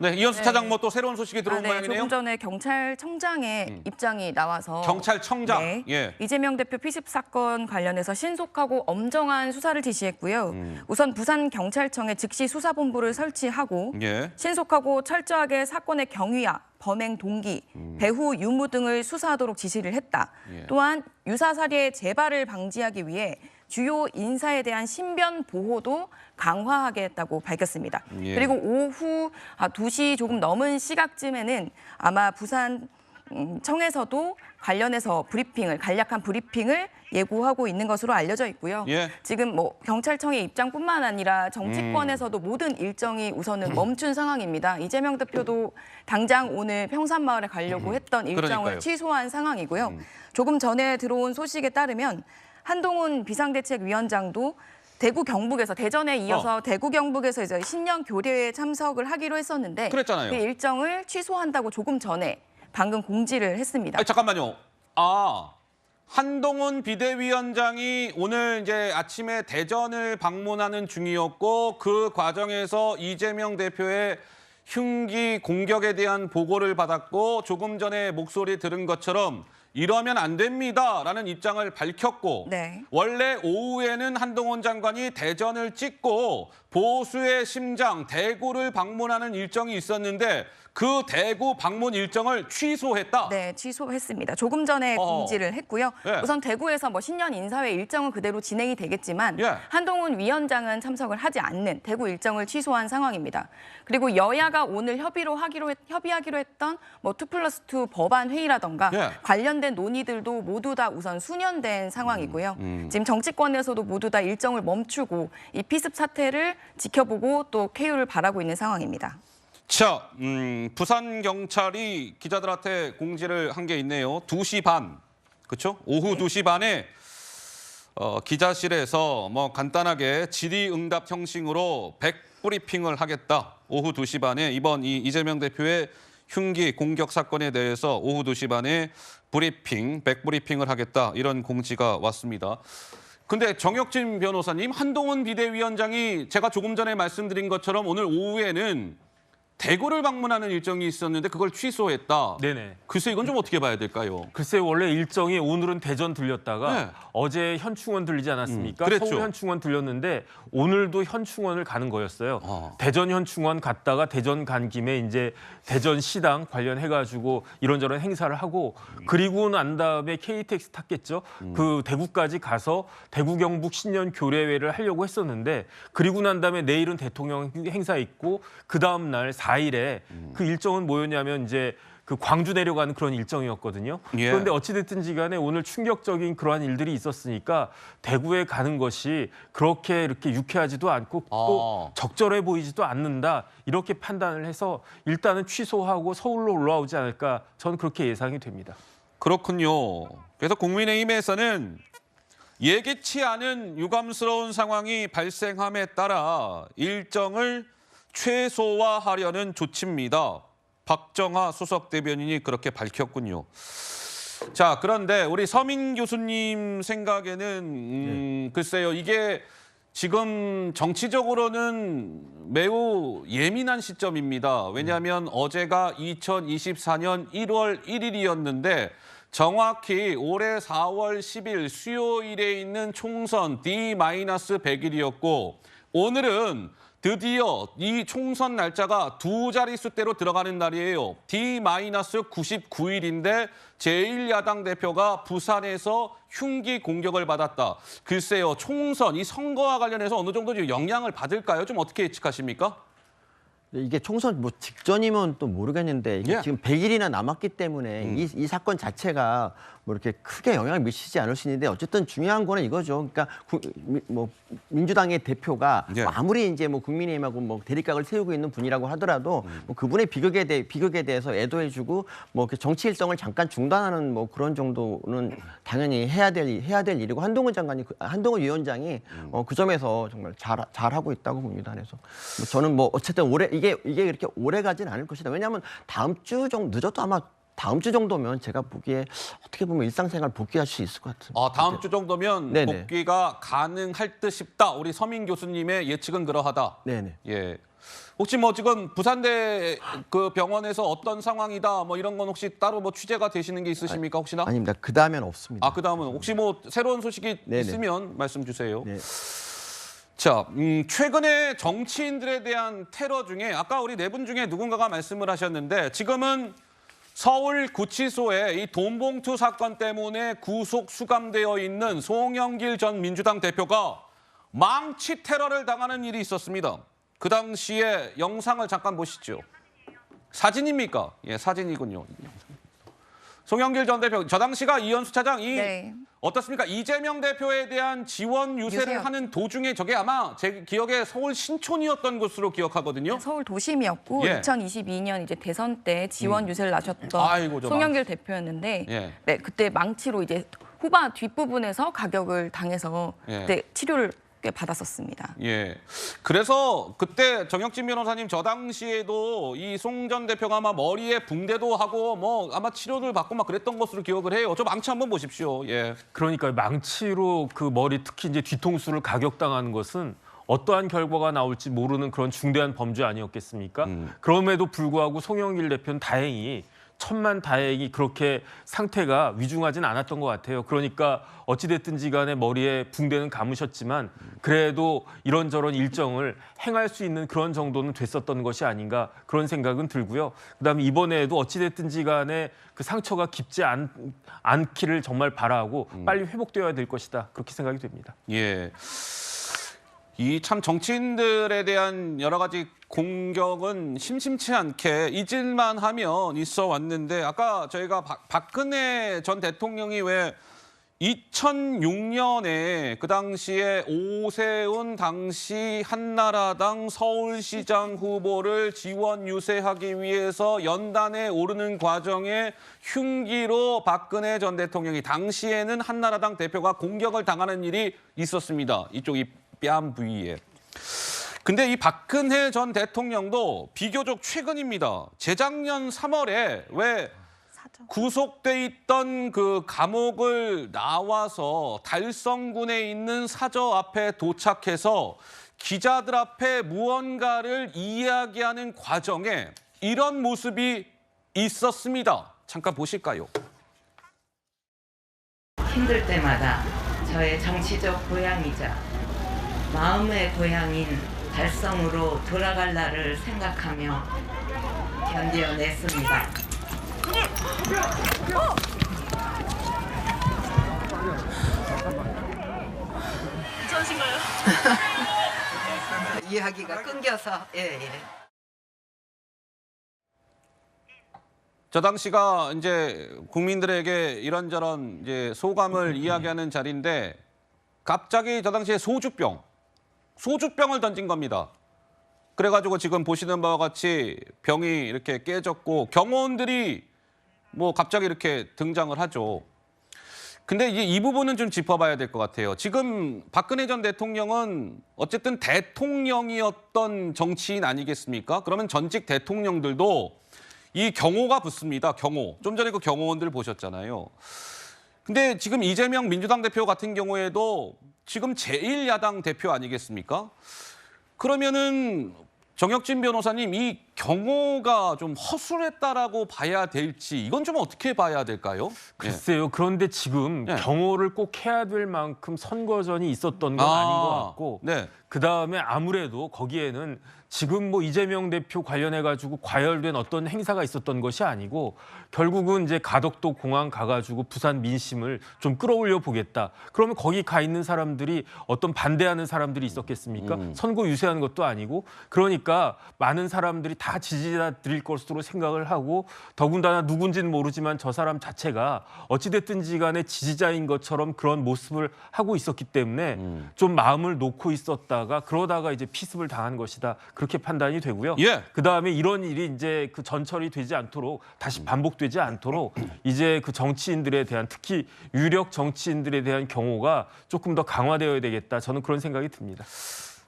네, 이현수 네. 차장 뭐 또 새로운 소식이 들어온 아, 네, 모양이네요. 조금 전에 경찰청장의 입장이 나와서 경찰청장. 네, 예. 이재명 대표 피습 사건 관련해서 신속하고 엄정한 수사를 지시했고요. 음. 우선 부산 경찰청에 즉시 수사본부를 설치하고 예. 신속하고 철저하게 사건의 경위와 범행 동기, 배후 유무 등을 수사하도록 지시를 했다. 음. 예. 또한 유사 사례 재발을 방지하기 위해 주요 인사에 대한 신변 보호도 강화하겠다고 밝혔습니다. 예. 그리고 오후 아, 2시 조금 넘은 시각쯤에는 아마 부산 음, 청에서도 관련해서 브리핑을 간략한 브리핑을 예고하고 있는 것으로 알려져 있고요. 예. 지금 뭐 경찰청의 입장뿐만 아니라 정치권에서도 모든 일정이 우선은 멈춘 상황입니다. 이재명 대표도 당장 오늘 평산마을에 가려고 했던 일정을 그러니까요. 취소한 상황이고요. 조금 전에 들어온 소식에 따르면 한동훈 비상대책위원장도 대구 경북에서 대전에 이어서 대구 경북에서 이제 신년 교례에 참석을 하기로 했었는데 그랬잖아요. 그 일정을 취소한다고 조금 전에 방금 공지를 했습니다. 아니, 잠깐만요. 아, 한동훈 비대위원장이 오늘 이제 아침에 대전을 방문하는 중이었고 그 과정에서 이재명 대표의 흉기 공격에 대한 보고를 받았고 조금 전에 목소리 들은 것처럼 이러면 안 됩니다라는 입장을 밝혔고 네. 원래 오후에는 한동훈 장관이 대전을 찍고 보수의 심장 대구를 방문하는 일정이 있었는데 그 대구 방문 일정을 취소했다. 네, 취소했습니다. 조금 전에 어. 공지를 했고요. 예. 우선 대구에서 뭐 신년 인사회 일정은 그대로 진행이 되겠지만 예. 한동훈 위원장은 참석을 하지 않는 대구 일정을 취소한 상황입니다. 그리고 여야가 오늘 협의로 하기로 했, 협의하기로 했던 뭐2 플러스 2 법안 회의라던가 예. 관련된 논의들도 모두 다 우선 수년된 상황이고요. 음. 지금 정치권에서도 모두 다 일정을 멈추고 이 피습 사태를 지켜보고 또 쾌유를 바라고 있는 상황입니다. 자, 음, 부산 경찰이 기자들한테 공지를 한 게 있네요. 2시 반, 그렇죠? 오후 2시 반에 어, 기자실에서 뭐 간단하게 질의응답 형식으로 백 브리핑을 하겠다. 오후 2시 반에 이번 이 이재명 대표의 흉기 공격 사건에 대해서 오후 2시 반에 브리핑, 백 브리핑을 하겠다. 이런 공지가 왔습니다. 근데 정혁진 변호사님, 한동훈 비대위원장이 제가 조금 전에 말씀드린 것처럼 오늘 오후에는 대구를 방문하는 일정이 있었는데 그걸 취소했다. 네네. 글쎄 이건 좀 어떻게 봐야 될까요? 글쎄 원래 일정이 오늘은 대전 들렸다가 네. 어제 현충원 들리지 않았습니까? 음, 그랬죠. 서울 현충원 들렸는데 오늘도 현충원을 가는 거였어요. 어. 대전 현충원 갔다가 대전 간 김에 이제 대전 시당 관련해 가지고 이런저런 행사를 하고 그리고 난 다음에 KTX 탔겠죠. 음. 그 대구까지 가서 대구 경북 신년 교례회를 하려고 했었는데 그리고 난 다음에 내일은 대통령 행사 있고 그 다음 날 4일에 음. 그 일정은 뭐였냐면 이제 그 광주 내려가는 그런 일정이었거든요. 예. 그런데 어찌됐든지 간에 오늘 충격적인 그러한 일들이 있었으니까 대구에 가는 것이 그렇게 이렇게 유쾌하지도 않고 또 아. 적절해 보이지도 않는다 이렇게 판단을 해서 일단은 취소하고 서울로 올라오지 않을까 저는 그렇게 예상이 됩니다. 그렇군요. 그래서 국민의힘에서는 예기치 않은 유감스러운 상황이 발생함에 따라 일정을 최소화하려는 조치입니다. 박정하 수석 대변인이 그렇게 밝혔군요. 자, 그런데 우리 서민 교수님 생각에는 음, 글쎄요. 이게 지금 정치적으로는 매우 예민한 시점입니다. 왜냐하면 어제가 2024년 1월 1일이었는데 정확히 올해 4월 10일 수요일에 있는 총선 D-100일이었고 오늘은 드디어 이 총선 날짜가 두 자릿수대로 들어가는 날이에요. D-99일인데 제1야당 대표가 부산에서 흉기 공격을 받았다. 글쎄요, 총선, 이 선거와 관련해서 어느 정도 좀 영향을 받을까요? 좀 어떻게 예측하십니까? 이게 총선 뭐 직전이면 또 모르겠는데 이게 예. 지금 100일이나 남았기 때문에 이, 이 사건 자체가 뭐 이렇게 크게 영향을 미치지 않을 수 있는데 어쨌든 중요한 거는 이거죠. 그러니까 구, 미- 뭐 민주당의 대표가 예. 뭐 아무리 이제 뭐 국민의힘하고 뭐 대립각을 세우고 있는 분이라고 하더라도 뭐 그분의 비극에 대해 비극에 대해서 애도해주고 뭐 정치 일정을 잠깐 중단하는 뭐 그런 정도는 당연히 해야 될 일- 해야 될 일이고 한동훈 장관이 그- 한동훈 위원장이 어, 그 점에서 정말 잘 잘 하고 있다고 봅니다. 그래서 뭐 저는 뭐 어쨌든 올해 이게 이게 이렇게 오래 가진 않을 것이다. 왜냐하면 다음 주 정도 늦어도 아마 다음 주 정도면 제가 보기에 어떻게 보면 일상생활 복귀할 수 있을 것 같습니다. 아, 다음 주 정도면 네네. 복귀가 가능할 듯 싶다. 우리 서민 교수님의 예측은 그러하다. 네네. 예. 혹시 뭐 지금 부산대 그 병원에서 어떤 상황이다 뭐 이런 건 혹시 따로 뭐 취재가 되시는 게 있으십니까 혹시나? 아닙니다. 그 다음엔 없습니다. 아 그 다음은 혹시 뭐 새로운 소식이 네네. 있으면 말씀 주세요. 네. 자, 음, 최근에 정치인들에 대한 테러 중에 아까 우리 네 분 중에 누군가가 말씀을 하셨는데 지금은 서울 구치소에 이 돈봉투 사건 때문에 구속 수감되어 있는 송영길 전 민주당 대표가 망치 테러를 당하는 일이 있었습니다. 그 당시에 영상을 잠깐 보시죠. 사진입니까? 예, 사진이군요. 송영길 전 대표, 저 당시가 이현수 차장 이 네. 어떻습니까? 이재명 대표에 대한 지원 유세를 유세요. 하는 도중에 저게 아마 제 기억에 서울 신촌이었던 것으로 기억하거든요. 서울 도심이었고 예. 음. 2022년 이제 대선 때 지원 유세를 나셨던 아이고, 저 송영길 대표였는데 예. 네 그때 망치로 이제 후반 뒷부분에서 가격을 당해서 예. 치료를 꽤 받았었습니다. 예. 그래서 그때 정혁진 변호사님 저 당시에도 이 송 전 대표가 아마 머리에 붕대도 하고 뭐 아마 치료를 받고 막 그랬던 것으로 기억을 해요. 저 망치 한번 보십시오. 예. 그러니까 망치로 그 머리 특히 이제 뒤통수를 가격당하는 것은 어떠한 결과가 나올지 모르는 그런 중대한 범죄 아니었겠습니까? 그럼에도 불구하고 송영길 대표는 다행히 천만 다행히 그렇게 상태가 위중하진 않았던 것 같아요. 그러니까 어찌됐든지 간에 머리에 붕대는 감으셨지만 그래도 이런저런 일정을 행할 수 있는 그런 정도는 됐었던 것이 아닌가 그런 생각은 들고요. 그다음에 이번에도 어찌됐든지 간에 그 상처가 깊지 않, 않기를 정말 바라고 빨리 회복되어야 될 것이다. 그렇게 생각이 됩니다. 예. 이 참 정치인들에 대한 여러 가지 공격은 심심치 않게 잊을만 하면 있어 왔는데 아까 저희가 박, 박근혜 전 대통령이 왜 2006년에 그 당시에 오세훈 당시 한나라당 서울시장 후보를 지원 유세하기 위해서 연단에 오르는 과정에 흉기로 박근혜 전 대통령이 당시에는 한나라당 대표가 공격을 당하는 일이 있었습니다. 이쪽 이 뺨 부위에. 근데 이 박근혜 전 대통령도 비교적 최근입니다. 재작년 3월에 왜. 구속돼 있던 그 감옥을 나와서 달성군에 있는 사저 앞에 도착해서 기자들 앞에 무언가를 이야기하는 과정에 이런 모습이 있었습니다. 잠깐 보실까요? 힘들 때마다 저의 정치적 고향이자 마음의 고향인 달성으로 돌아갈 날을 생각하며 견뎌냈습니다. 이야기가 끊겨서 예 예. 저 당시가 이제 국민들에게 이런저런 이제 소감을 이야기하는 자리인데 갑자기 저 당시에 소주병, 소주병을 던진 겁니다. 그래가지고 지금 보시는 바와 같이 병이 이렇게 깨졌고 경호원들이 뭐 갑자기 이렇게 등장을 하죠. 근데 이제 이 부분은 좀 짚어봐야 될 것 같아요. 지금 박근혜 전 대통령은 어쨌든 대통령이었던 정치인 아니겠습니까? 그러면 전직 대통령들도 이 경호가 붙습니다. 경호. 좀 전에 그 경호원들 보셨잖아요. 근데 지금 이재명 민주당 대표 같은 경우에도 지금 제1야당 대표 아니겠습니까? 그러면은 정혁진 변호사님 이 경호가 좀 허술했다라고 봐야 될지 이건 좀 어떻게 봐야 될까요? 예. 글쎄요. 그런데 지금 예. 경호를 꼭 해야 될 만큼 선거전이 있었던 건 아, 닌것 같고 네. 그 다음에 아무래도 거기에는 지금 뭐 이재명 대표 관련해 가지고 과열된 어떤 행사가 있었던 것이 아니고 결국은 이제 가덕도 공항 가 가지고 부산 민심을 좀 끌어올려 보겠다. 그러면 거기 가 있는 사람들이 어떤 반대하는 사람들이 있었겠습니까? 선거 유세한 것도 아니고 그러니까 많은 사람들이 다 지지자들일 것으로 생각을 하고 더군다나 누군지는 모르지만 저 사람 자체가 어찌됐든지 간에 지지자인 것처럼 그런 모습을 하고 있었기 때문에 좀 마음을 놓고 있었다가 그러다가 이제 피습을 당한 것이다. 그렇게 판단이 되고요. 예. 그 다음에 이런 일이 이제 그 전철이 되지 않도록 다시 반복되지 않도록 이제 그 정치인들에 대한 특히 유력 정치인들에 대한 경호가 조금 더 강화되어야 되겠다. 저는 그런 생각이 듭니다.